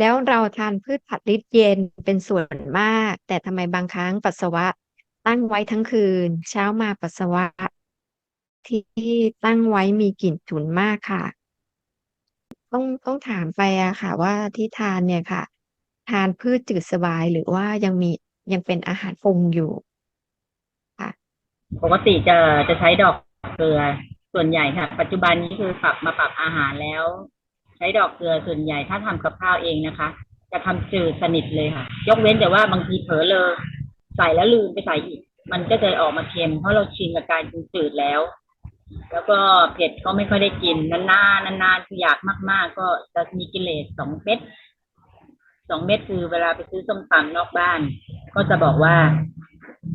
แล้วเราทานพืชผักลิตรเย็นเป็นส่วนมาก แต่ทำไมบางครั้งปัสสาวะตั้งไว้ทั้งคืน เช้ามาปัสสาวะ ที่ตั้งไว้มีกลิ่นฉุนมากค่ะ ต้องต้องถามไปอะค่ะ ว่าที่ทานเนี่ยค่ะ ทานพืชจืดสบายหรือว่ายังมียังเป็นอาหารปรุงอยู่ค่ะปกติจะจะใช้ดอกเกลือส่วนใหญ่ค่ะ ปัจจุบันนี้คือปรับมาปรับอาหารแล้ว ช้ดอกเกลือส่วนใหญ่ถ้าทำกับข้าวเองนะคะ จะทำจืดสนิทเลยค่ะ ยกเว้นแต่ว่าบางทีเผลอเลยใส่แล้วลืมไปใส่อีก มันก็จะออกมาเค็มเพราะเราชินกับการกินจืดแล้ว แล้วก็เผ็ดก็ไม่ค่อยได้กินนานๆนานๆคืออยากมาก ๆ ก็จะมีกิเลสสองเม็ดสองเม็ดคือเวลาไปซื้อส้มตำนอกบ้าน ก็จะบอกว่า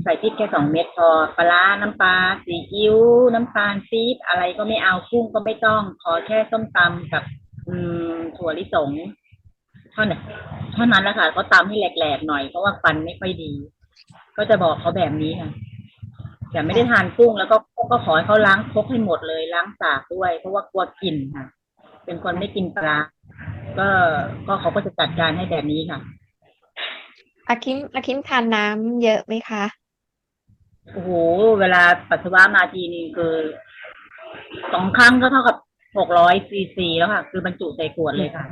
ใส่พริกแค่สองเม็ดพอปลาร้าน้ำปลาซีอิ๊วน้ำตาลซีดอะไรก็ไม่เอากุ้งก็ไม่ต้อง ขอแค่ส้มตำกับ ถั่วลิสงเท่านั้นเท่านั้นแหละค่ะก็ตำให้แหลกๆหน่อยเพราะว่าฟันไม่ค่อยดี ก็จะบอกเขาแบบนี้ค่ะแต่ไม่ได้ทานกุ้งแล้วก็ก็ขอให้เขาล้างครกให้หมดเลย ล้างสากด้วย เพราะว่ากลัวกลิ่นค่ะ เป็นคนไม่กินปลาก็ก็เขาก็จะจัดการให้แบบนี้ค่ะอาคิมอาคิมทานน้ำเยอะไหมคะโอ้โหเวลาปัสสาวะมาทีนึงคือสองครั้งก็เท่ากับ หกร้อยซีซีแล้วค่ะ คือบรรจุใส่ขวดเลยค่ะ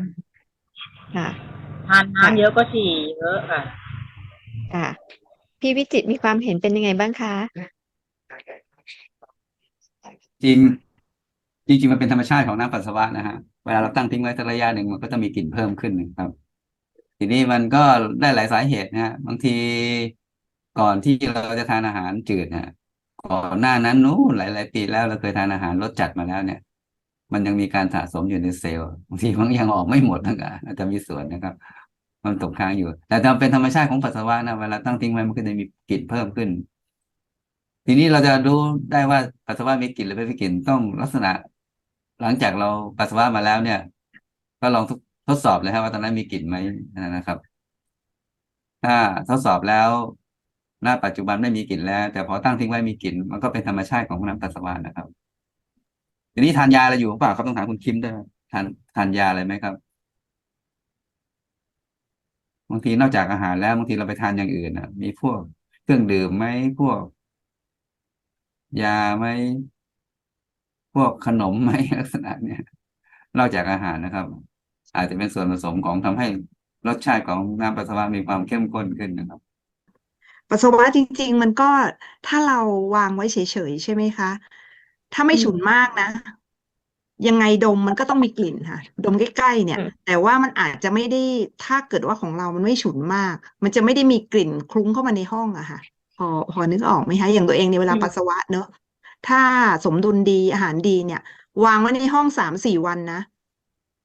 ค่ะ ทานน้ำเยอะก็ฉี่เยอะค่ะ ค่ะ พี่วิจิตรมีความเห็นเป็นยังไงบ้างคะ จริง จริง ๆ มันเป็นธรรมชาติของน้ำปัสสาวะนะฮะเวลาเราตั้งทิ้งไว้สักระยะหนึ่งมันก็จะมีกลิ่นเพิ่มขึ้นนะครับ ทีนี้มันก็ได้หลายสาเหตุนะฮะบางทีก่อนที่เราจะทานอาหารจืดนะก่อนหน้านั้นนู้นหลาย ๆ ปีแล้วเราเคยทานอาหารรสจัดมาแล้วเนี่ย มันยังมีการสะสมอยู่ในเซลล์บางทีมันยังออกไม่หมดทั้งอะอาจจะมีส่วนนะครับ มันตกค้างอยู่ แต่ถ้าเป็นธรรมชาติของปัสสาวะนะเวลาตั้งทิ้งไว้มันก็จะมีกลิ่นเพิ่มขึ้น ทีนี้เราจะรู้ได้ว่าปัสสาวะมีกลิ่นหรือไม่มีกลิ่นต้องลักษณะ หลังจากเราปัสสาวะมาแล้วเนี่ย ก็ลองทดทดสอบเลยครับว่าตอนนั้นมีกลิ่นไหมนะครับ ถ้าทดสอบแล้วณปัจจุบันไม่มีกลิ่นแล้ว แต่พอตั้งทิ้งไว้มีกลิ่น มันก็เป็นธรรมชาติของน้ำปัสสาวะนะครับ ทีนี้ทานยาอะไรอยู่หรือเปล่าครับต้องถามคุณคิมด้วยทานทานยาอะไรไหมครับบางทีนอกจากอาหารแล้วบางทีเราไปทานอย่างอื่นอะมีพวกเครื่องดื่มไหมพวก ยาไหมพวกขนมไหมลักษณะเนี้ยนอกจากอาหารนะครับ อาจจะเป็นส่วนผสมของทำให้รสชาติของน้ำปัสสาวะมีความเข้มข้นขึ้นนะครับปัสสาวะจริง ๆ มันก็ถ้าเราวางไว้เฉยๆใช่ไหมคะ ถ้าไม่อืมฉุนมากนะ ยังไงดมมันก็ต้องมีกลิ่นค่ะ ดมใกล้ๆเนี่ยอืมแต่ว่ามันอาจจะไม่ได้ถ้าเกิดว่าของเรามันไม่ฉุนมาก มันจะไม่ได้มีกลิ่นคลุ้งเข้ามาในห้องอะค่ะ พอพอนึกออกไหมคะอย่างตัวเองในยเวลาอืมปัสสาวะเนอะถ้าสมดุลดีอาหารดีเนี่ย วางไว้ในห้องสามสี่วันนะ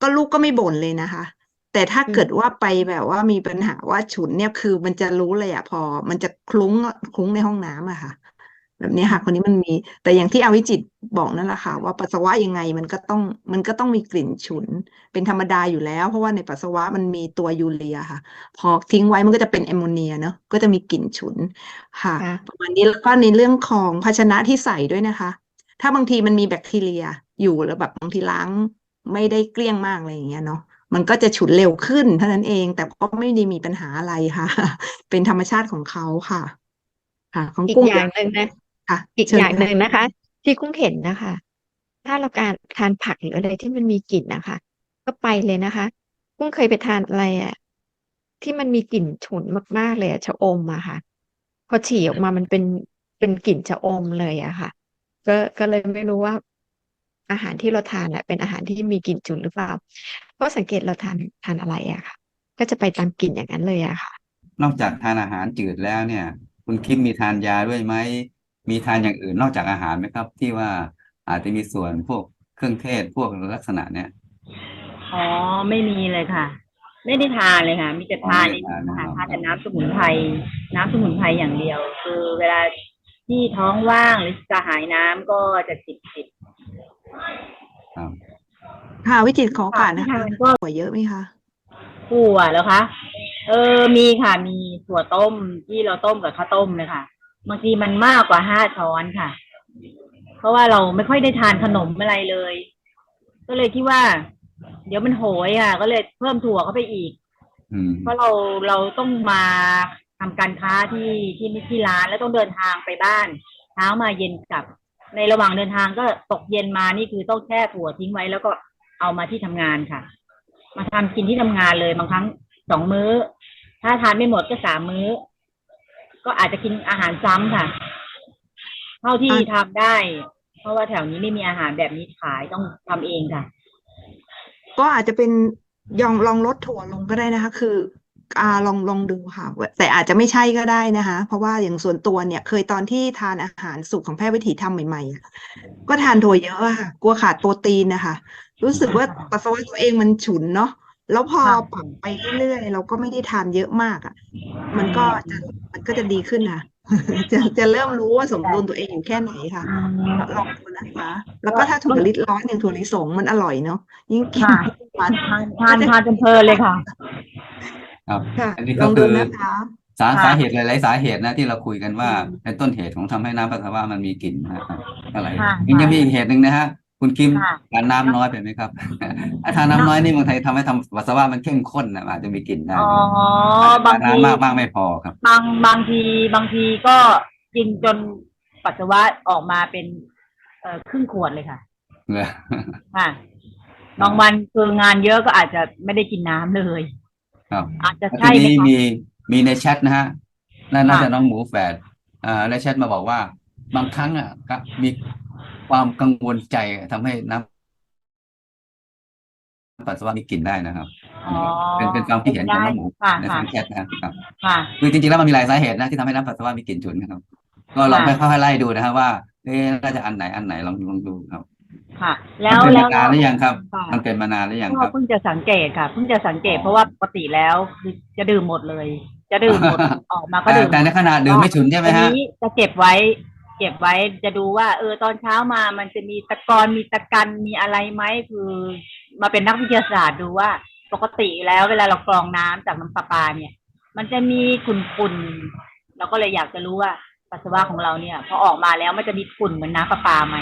ก็ลูกก็ไม่บ่นเลยนะคะ แต่ถ้าอืมเกิดว่าไปแบบว่ามีปัญหาว่าฉุนเนี่ยคือมันจะรู้เลยอะพอ มันจะคลุ้งคลุ้งในห้องน้ำอะค่ะ แบบนี้ค่ะคนนี้มันมี แต่อย่างที่อวิจิตรบอกนั่นแหละค่ะ ว่าปัสสาวะยังไงมันก็ต้องมันก็ต้องมีกลิ่นฉุน เป็นธรรมดาอยู่แล้ว เพราะว่าในปัสสาวะมันมีตัวยูเรียค่ะ พอทิ้งไว้มันก็จะเป็นแอมโมเนียเนาะก็จะมีกลิ่นฉุนค่ะค่ะ ประมาณนี้แล้วก็ในเรื่องของภาชนะที่ใส่ด้วยนะคะ ถ้าบางทีมันมีแบคทีเรียอยู่แล้วแบบบางทีล้างไม่ได้เกลี้ยงมากอะไรอย่างเงี้ยเนาะมันก็จะฉุนเร็วขึ้นเท่านั้นเอง แต่ก็ไม่ได้มีปัญหาอะไรค่ะ เป็นธรรมชาติของเขาค่ะ ค่ะ ของอีกกุ้งอย่างหนึ่งนะ ค่ะอีกเชิญอย่างหค่ะนึ่งนะคะ ที่กุ้งเห็นนะคะ ถ้าเราการทานผักหรืออะไรที่มันมีกลิ่นนะคะ ก็ไปเลยนะคะ กุ้งเคยไปทานอะไรอะที่มันมีกลิ่นฉุนมากๆเลยอะชะอมอะค่ะ พอฉี่ออกมามันเป็นเป็นกลิ่นชะอมเลยอะค่ะ ก็ก็เลยไม่รู้ว่า อาหารที่เราทานอะเป็นอาหารที่มีกลิ่นฉุนหรือเปล่า เพราะสังเกตเราทานทานอะไรอะค่ะ ก็จะไปตามกลิ่นอย่างนั้นเลยอะค่ะ นอกจากทานอาหารจืดแล้วเนี่ย คุณคิมมีทานยาด้วยไหม มีทานอย่างอื่นนอกจากอาหารไหมครับ ที่ว่าอาจจะมีส่วนพวกเครื่องเทศพวกลักษณะเนี้ยอ๋อไม่มีเลยค่ะ ไม่ได้ทานเลยค่ะ มีแต่อ๋อทานไม่ในได้ทานนะอาคหารัรบทานแต่น้ำสมุนไพรน้ำสมุนไพรอย่างเดียว คือเวลาที่ท้องว่างหรือจะหายน้ำก็จะจิบจิบครับค่ะวิจิตรขอโอกาสที่นะคะทานก็หัวเยอะไหมคะถั่วแล้วคะ เออมีค่ะมีถั่วต้มที่เราต้มกับข้าวต้มเลยค่ะ บางทีมันมากกว่าห้าช้อนค่ะ เพราะว่าเราไม่ค่อยได้ทานขนมอะไรเลย ก็เลยคิดว่า เดี๋ยวมันโหยอะ ก็เลยเพิ่มถั่วเข้าไปอีกอืมเพราะเราเราต้องมาทำการค้าที่ที่ที่ร้านแล้วต้องเดินทางไปบ้านเช้ามาเย็นกลับ ในระหว่างเดินทางก็ตกเย็นมานี่คือต้องแช่ถั่วทิ้งไว้ แล้วก็เอามาที่ทำงานค่ะ มาทำกินที่ทำงานเลยบางครั้งสองมื้อ ถ้าทานไม่หมดก็สามมื้อ ก็อาจจะกินอาหารซ้ำค่ะ เท่าที่ทำได้ เพราะว่าแถวนี้ไม่มีอาหารแบบนี้ขายต้องทำเองค่ะ ก็อาจจะเป็นยองลองลดถั่วลงก็ได้นะคะ คืออ่าลองลองดูค่ะ แต่อาจจะไม่ใช่ก็ได้นะคะ เพราะว่าอย่างส่วนตัวเนี่ย เคยตอนที่ทานอาหารสูตรของแพทย์วิถีทำใหม่ๆอะก็ทานถั่วเยอะอะค่ะ กลัวขาดโปรตีนนะคะ รู้สึกว่าปัสสาวะตัวเองมันฉุนเนาะ แล้วพอค่ะปรับไปเรื่อยๆเราก็ไม่ได้ทานเยอะมากอะ มันก็จะมันก็จะดีขึ้นค่ะจะจะเริ่มรู้ว่าสมดุลตัวเองอยู่แค่ไหนค่ะลองดูนะคะ แล้วก็ถ้าถั่วลิสงร้อนอย่างถั่วลิสงมันอร่อยเนาะยิ่งกินค่ะทุกวันทานทานทานจนเพลินเลยค่ะ ครับค่ะอันนี้ลก็องคืดูอนะคะสาค่ะสาเหตุหลายๆสาเหตุนะที่เราคุยกันว่าเป็นต้นเหตุของทำให้น้ำปัสสาวะมันมีกลิ่นนะครับอะไรค่ะยังจะมีอีกเหตุหนึ่งนะฮะ คุณคิมค่ะ ทานน้ำน้อยไปไหมครับ ถ้าทานน้ำน้อยนี่บางทีทำให้ทำปัสสาวะมันเข้มข้นนะอาจจะมีกลิ่นได้อ๋อนะบางทานที น้ำมากบ้างไม่พอครับ บางบางทีบางทีก็กินจนปัสสาวะออกมาเป็น เอ่อครึ่งขวดเลยค่ะเลยค่ะ บางวันคืองานเยอะก็อาจจะไม่ได้กินน้ำเลย ครับ อาจจะแล้วใช่ทีไหมนี้คะ มีมีในแชทนะฮะน่าน่าค่ะ จะน้องหมูแฝดอ่าในแชทมาบอกว่า บางครั้งอะก็มี ความกังวลใจทำให้น้ำปัสสาวะมีกลิ่นได้นะครับอ๋อเป็นเป็นความคิดเห็นของน้องหมูค่ะในค่ะทางแชทนะครับค่ะคือจริงๆแล้วมันมีหลายสาเหตุนะที่ทำให้น้ำปัสสาวะมีกลิ่นฉุนนะครับ ก็ลองค่ะค่อยๆไล่ดูนะครับว่าเอ๊ะน่าจะอันไหนอันไหนลองลองดูครับค่ะมัแล้วเป็นแล้มาวนานหรือยังครับค่ะมันเป็นมานานหรือยังคก็รับเพิ่งจะสังเกตค่ะเพิ่งจะสังเกตเพราะว่าปกติแล้วคือจะดื่มหมดเลย จะดื่มหมดออกมาก็แต่ดื่มหมแต่ดในขณะดื่มไม่ฉุนใช่ไหมอันฮะนี้จะเก็บไว้ เก็บไว้จะดูว่า เออตอนเช้ามามันจะมีตะกอนมีตะกันมีอะไรไหมคือมาเป็นนักวิทยาศาสตร์ดูว่า ปกติแล้วเวลาเรากรองน้ำจากน้ำประปาเนี่ย มันจะมีขุ่นๆเราก็เลยอยากจะรู้ว่าปัสสาวะของเราเนี่ยพอออกมาแล้วมันจะมีขุ่นเหมือนน้ำประปาไหม